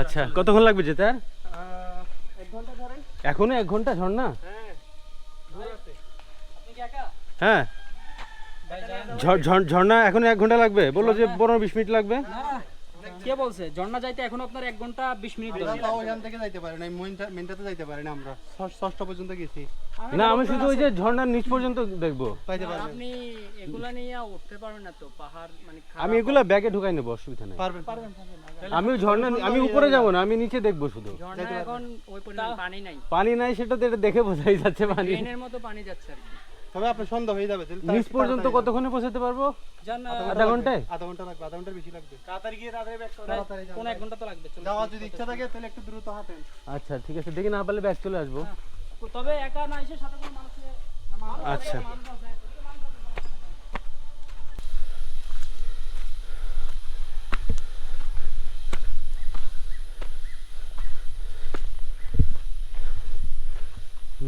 আচ্ছা কতক্ষণ লাগবে যেতে আর? এক ঘণ্টা এখনও এক ঘণ্টা? ঝর্ণা হ্যাঁ হ্যাঁ। ঝর্ণা এখনও এক ঘণ্টা লাগবে? বলল যে পনেরো বিশ মিনিট লাগবে। কে বলছে? ঝর্ণা যাইতে এখন আপনার এক ঘণ্টা বিশ মিনিট ধরে। তাও ওখান থেকে যাইতে পারি না মেনটা মেনটাতে যাইতে পারি না আমরা। ষষ্ঠ- পর্যন্ত গেছি। না আমি শুধু ওই যে ঝর্ণার নিচ পর্যন্ত দেখব। পাইতে পারবেন। আপনি এগুলা নিয়ে উঠতে পারবেন না তো পাহাড় মানে আমি এগুলা ব্যাগে ঢুকাই নেব অসুবিধা নেই। পারবেন। আমি ঝর্ণা আমি উপরে যাব। না আমি নিচে দেখব শুধু। এখন ওই পানি নাই। পানি নাই সেটা তো এটা দেখে বোঝাই যাচ্ছে পানি। মতো পানি যাচ্ছে আর কি। তবে আপনার সন্ধ্যা হয়ে যাবে নিচ পর্যন্ত কতক্ষণে পৌঁছাতে পারব? আধা ঘন্টায় আধা ঘণ্টা লাগবে আধা ঘণ্টার বেশি লাগবে। তাড়াতাড়ি গিয়ে তাড়াতাড়ি ব্যাক তাড়াতাড়ি কোন এক ঘণ্টা তো লাগবে। যাওয়ার যদি ইচ্ছা থাকে তাহলে একটু দ্রুত হাঁটেন। আচ্ছা ঠিক আছে দেখি না পারলে ব্যাগ চলে আসব। তবে একা না এসে সাথে কোনো মানুষ আচ্ছা।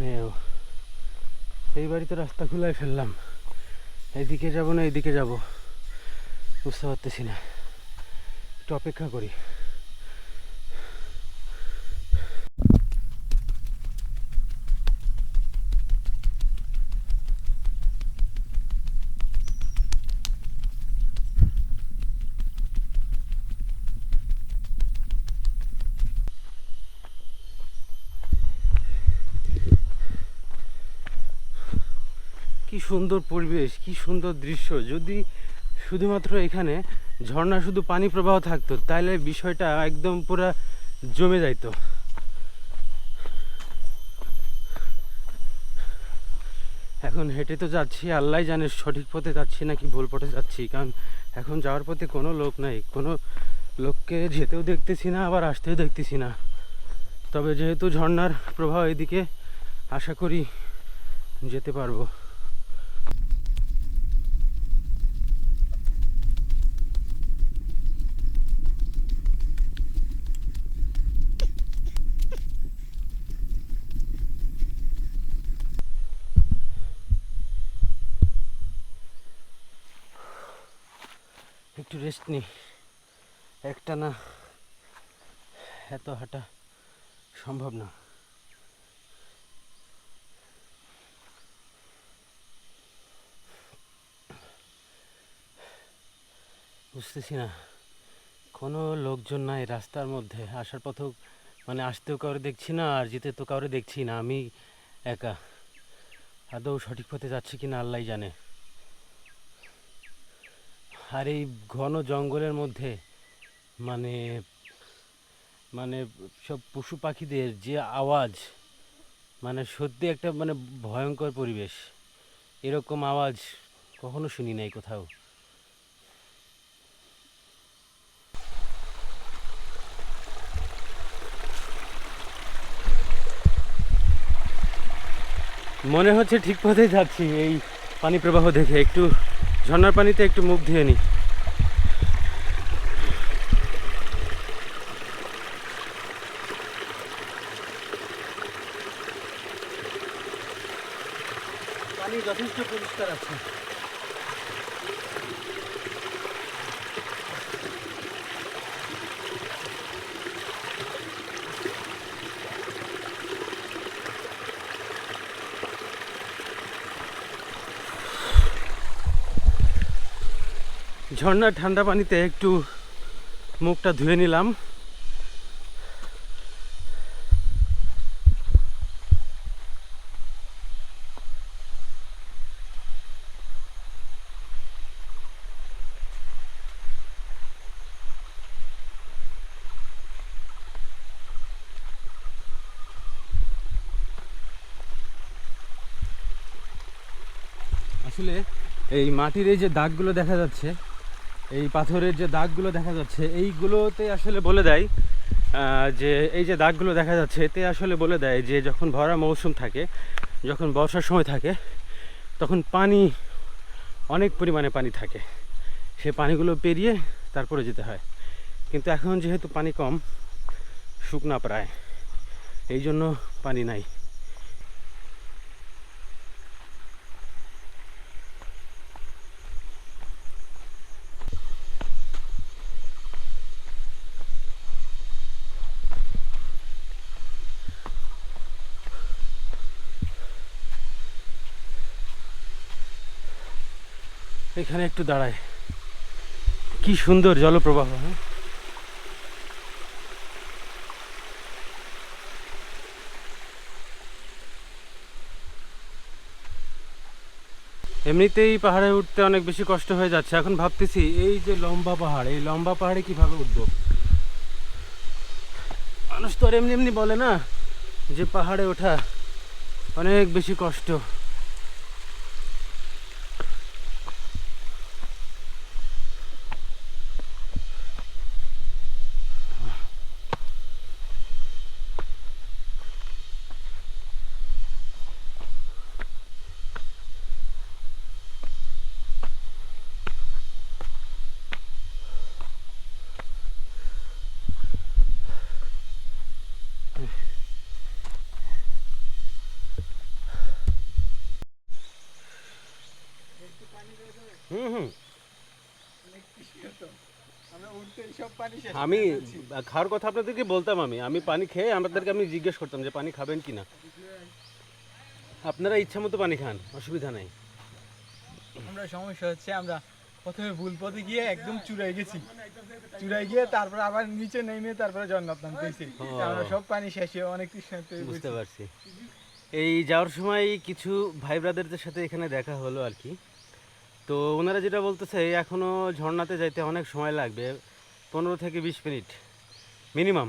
নেও। এই বাড়িতে রাস্তা খুলাই ফেললাম। এইদিকে যাব না এদিকে যাব। বুঝতে পারতেছি না। একটু অপেক্ষা করি। কি সুন্দর পরিবেশ, কি সুন্দর দৃশ্য। যদি শুধুমাত্র এখানে ঝর্ণা শুধু পানি প্রবাহ থাকতো তাহলে বিষয়টা একদম পুরা জমে যাইতো। এখন হেঁটে তো যাচ্ছি, আল্লাহ জানে সঠিক পথে যাচ্ছি নাকি ভুল পথে যাচ্ছি, কারণ এখন যাওয়ার পথে কোনো লোক নাই। কোনো লোককে যেতেও দেখতেছি না, আবার আসতেও দেখতেছি না। তবে যেহেতু ঝর্ণার প্রভাব এদিকে, আশা করি যেতে পারব। একটু রেস্ট নিই একটা না এত হাঁটা সম্ভব না। বুঝতেছি না। কোনো লোকজন নাই রাস্তার মধ্যে। আসার পথেও মানে আসতেও কাউরে দেখছি না আর যেতে তো কাউরে দেখছি না। আমি একা। আদৌ সঠিক পথে যাচ্ছি কি না আল্লাহ জানে। আর এই ঘন জঙ্গলের মধ্যে মানে মানে সব পশু পাখিদের যে আওয়াজ মানে সত্যি একটা মানে ভয়ঙ্কর পরিবেশ। এরকম আওয়াজ কখনো শুনি নাই কোথাও। মনে হচ্ছে ঠিক পথেই যাচ্ছি, এই পানি প্রবাহ দেখে। একটু ঝর্ণার পানিতে একটু মুখ ধুয়ে নিই পানি যথেষ্ট পরিষ্কার আছে। ঝর্ণার ঠান্ডা পানিতে একটু মুখটা ধুয়ে নিলাম। আসলে এই মাটির এই যে দাগগুলো দেখা যাচ্ছে এই পাথরের যে দাগগুলো দেখা যাচ্ছে, এইগুলোতে আসলে বলে দেয় যে এই যে দাগগুলো দেখা যাচ্ছে, এতে আসলে বলে দেয় যে যখন ভরা মৌসুম থাকে, যখন বর্ষার সময় থাকে, তখন পানি, অনেক পরিমাণে পানি থাকে। সে পানিগুলো পেরিয়ে তারপরে যেতে হয়। কিন্তু এখন যেহেতু পানি কম, শুকনা প্রায়, এই জন্য পানি নাই। এখানে একটু দাঁড়ায় কি সুন্দর জলপ্রবাহ হ্যাঁ? এমনিতেই পাহাড়ে উঠতে অনেক বেশি কষ্ট হয়ে যাচ্ছে। এখন ভাবতেছি, এই যে লম্বা পাহাড়, এই লম্বা পাহাড়ে কীভাবে উঠবো? মানুষ তো আর এমনি এমনি বলে না যে পাহাড়ে ওঠা অনেক বেশি কষ্ট। আমি খাওয়ার কথা আপনাদেরকে বলতাম আমি। আমি পানি খেয়ে আমাদেরকে আমি জিজ্ঞেস করতাম যে পানি খাবেন কি না আপনারা ইচ্ছা মতো পানি খান অসুবিধা নাই। আমরা সমস্যা হচ্ছে আমরা প্রথমে ভুল পথে গিয়ে একদম চুরাই গেছি। চুরাই গিয়ে তারপর আবার নিচে নেমে তারপরে জন্নত নামতেছি ও। আমরা সব পানি শেষে অনেক তৃষ্ণার্ত বুঝতে পারছি। এই যাওয়ার সময় কিছু ভাই ব্রাদারদের সাথে এখানে দেখা হলো আর কি। তো ওনারা যেটা বলতেছে এখনও ঝর্ণাতে যাইতে অনেক সময় লাগবে, পনেরো থেকে বিশ মিনিট মিনিমাম।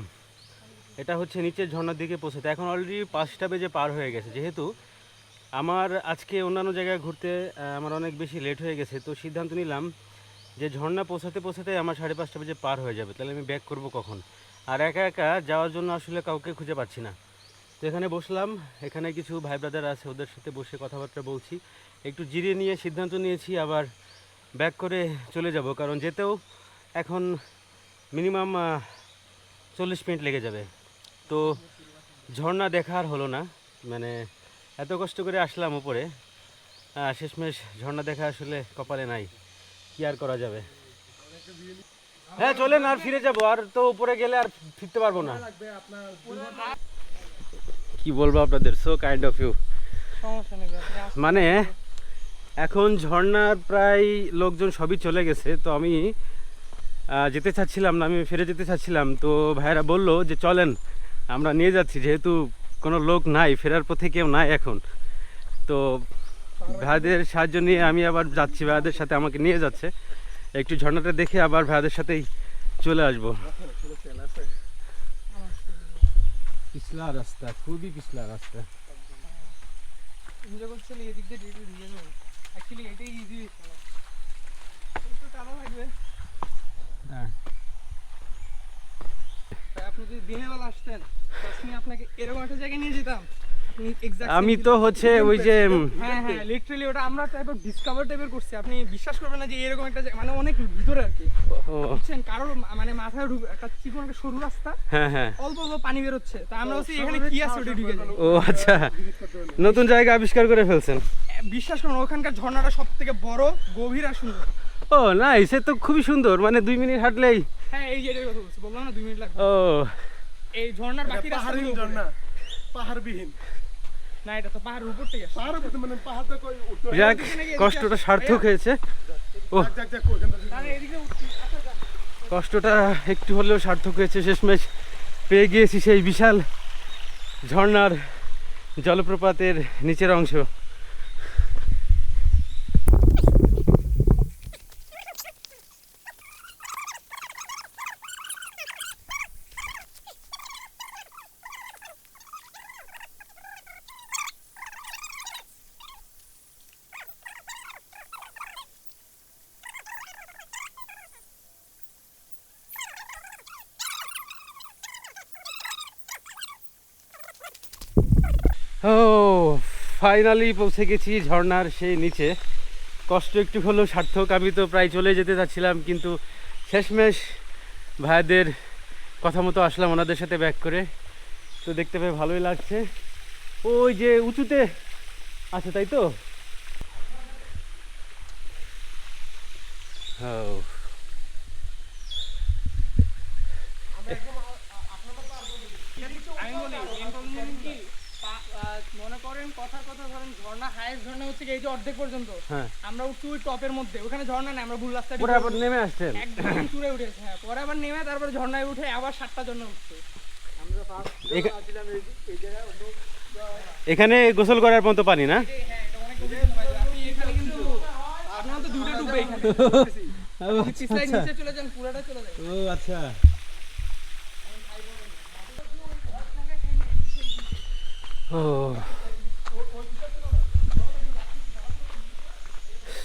এটা হচ্ছে নিচের ঝর্ণার দিকে পৌঁছাতে। এখন অলরেডি পাঁচটা বেজে পার হয়ে গেছে। যেহেতু আমার আজকে অন্যান্য জায়গায় ঘুরতে আমার অনেক বেশি লেট হয়ে গেছে, তো সিদ্ধান্ত নিলাম যে ঝর্ণা পৌঁছাতে পৌঁছাতে আমার সাড়ে পাঁচটা বেজে পার হয়ে যাবে। তাহলে আমি ব্যাক করব কখন? আর একা একা যাওয়ার জন্য আসলে কাউকে খুঁজে পাচ্ছি না। তো এখানে বসলাম। এখানে কিছু ভাই ব্রাদার আছে, ওদের সাথে বসে কথাবার্তা বলছি। একটু জিরিয়ে নিয়ে সিদ্ধান্ত নিয়েছি, আবার ব্যাক করে চলে যাব, কারণ যেতেও এখন মিনিমাম চল্লিশ মিনিট লেগে যাবে। তো ঝর্ণা দেখা আর হলো না মানে এত কষ্ট করে আসলাম উপরে। শেষমেশ ঝর্ণা দেখা আসলে কপালে নাই, কি আর করা যাবে? হ্যাঁ চলেন, আর ফিরে যাব, আর তো উপরে গেলে আর ফিরতে পারব না। কি বলব আপনাদের? So kind of you. মানে এখন ঝর্ণার প্রায় লোকজন সবই চলে গেছে তো আমি যেতে চাচ্ছিলাম না আমি ফিরে যেতে চাচ্ছিলাম তো ভাইয়েরা বলল যে চলেন আমরা নিয়ে যাচ্ছি যেহেতু কোনো লোক নাই ফেরার পথে কেউ নাই এখন। তো ভাইদের সাহায্য নিয়ে আমি আবার যাচ্ছি ভাইদের সাথে আমাকে নিয়ে যাচ্ছে। একটু ঝর্ণাটা দেখে আবার ভাইদের সাথেই চলে আসব। পিছলা রাস্তা খুবই পিছলা রাস্তা। এনজয় করছিলি এদিক দিয়ে ডিউটি দিয়ে যাব অ্যাকচুয়ালি এটাই ইজি একটু টানা লাগবে। হ্যাঁ। আপনি যদি দিনের বেলা আসতেন আপনাকে এরকম একটা জায়গায় নিয়ে যেতাম। আমি তো হচ্ছে ওই যে হ্যাঁ হ্যাঁ লিটারালি ওটা আমরা টাইপের ডিসকভার টাইপের করছি। আপনি বিশ্বাস করবেন না যে এরকম একটা মানে অনেক ভিতরে আর কি। বুঝছেন? কারোর মানে মাথায় একটা চিকন একটা সরু রাস্তা। হ্যাঁ হ্যাঁ। অল্প অল্প পানি বেরোচ্ছে। তা আমরা হচ্ছে এখানে কি আছে ওটা ঢুকে যাই ও আচ্ছা। নতুন জায়গা আবিষ্কার করে ফেলছেন। বিশ্বাস করুন ওখানকার ঝর্ণাটা সব থেকে বড় গভীর আর সুন্দর। ও না এসে তো খুবই সুন্দর। মানে দুই মিনিট হাঁটলেই হ্যাঁ এই যে কথা বলছি বললাম না দুই মিনিট লাগবে। ও। এই ঝর্ণার বাকি রাস্তা ঝর্ণা। পাহাড়বিহীন। যাক কষ্টটা সার্থক হয়েছে। ও। কষ্টটা একটু হলেও সার্থক হয়েছে শেষমেশ পেয়ে গিয়েছি সেই বিশাল ঝর্নার জলপ্রপাতের নিচের অংশ। ও ফাইনালি পৌঁছে গেছি ঝর্নার সেই নিচে। কষ্ট একটু হলেও সার্থক, আমি তো প্রায় চলে যেতে চাচ্ছিলাম, কিন্তু শেষমেশ ভাইদের কথা মতো আসলাম ওনাদের সাথে ব্যাক করে। তো দেখতে পেয়ে ভালোই লাগছে। ওই যে উঁচুতে আছে, তাই তো? ও আমি বলি main problem কি পা- আহ, মনে মনে কথা কথা ধরেন ঝর্ণা হাইয়েস্ট ঝর্ণা হচ্ছে এই যে অর্ধেক পর্যন্ত। হ্যাঁ। আমরা উঠছি ওই টপের মধ্যে। ওখানে ঝর্ণা নেই আমরা ভুল রাস্তা পরে আবার নেমে আসছেন। একদম চূড়ে উঠেছে হ্যাঁ পরে আবার নেমে তারপরে ঝর্ণায় উঠে আবার সাতটা ঝর্ণা উঠছে। এখা- এখানে গোসল করার মতো পানি না? এই হ্যাঁ এটা অনেক গভীর ভাই। আপনি এখানে কিন্তু আপনার তো দুটো ডুবে এখানে আপনি পিছলাই নিচে চলে যান পুরাটা চলে যায় ও আচ্ছা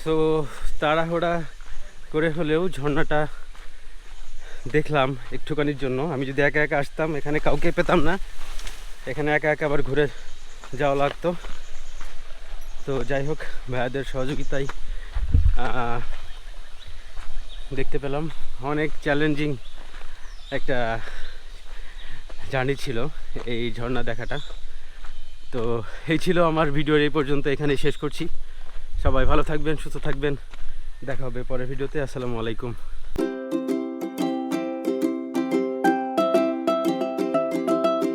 তো তাড়াহুড়া করে হলেও ঝর্ণাটা দেখলাম একটুখানির জন্য। আমি যদি একা একা আসতাম, এখানে কাউকে পেতাম না। এখানে একা একা আবার ঘুরে যাওয়া লাগতো। তো যাই হোক, ভাইয়াদের সহযোগিতায় দেখতে পেলাম। অনেক চ্যালেঞ্জিং একটা জার্নি ছিল এই ঝর্ণা দেখাটা। তো এই ছিল আমার ভিডিওর এই পর্যন্ত। এখানেই শেষ করছি। সবাই ভালো থাকবেন সুস্থ থাকবেন। দেখা হবে পরের ভিডিওতে। আসসালামু আলাইকুম।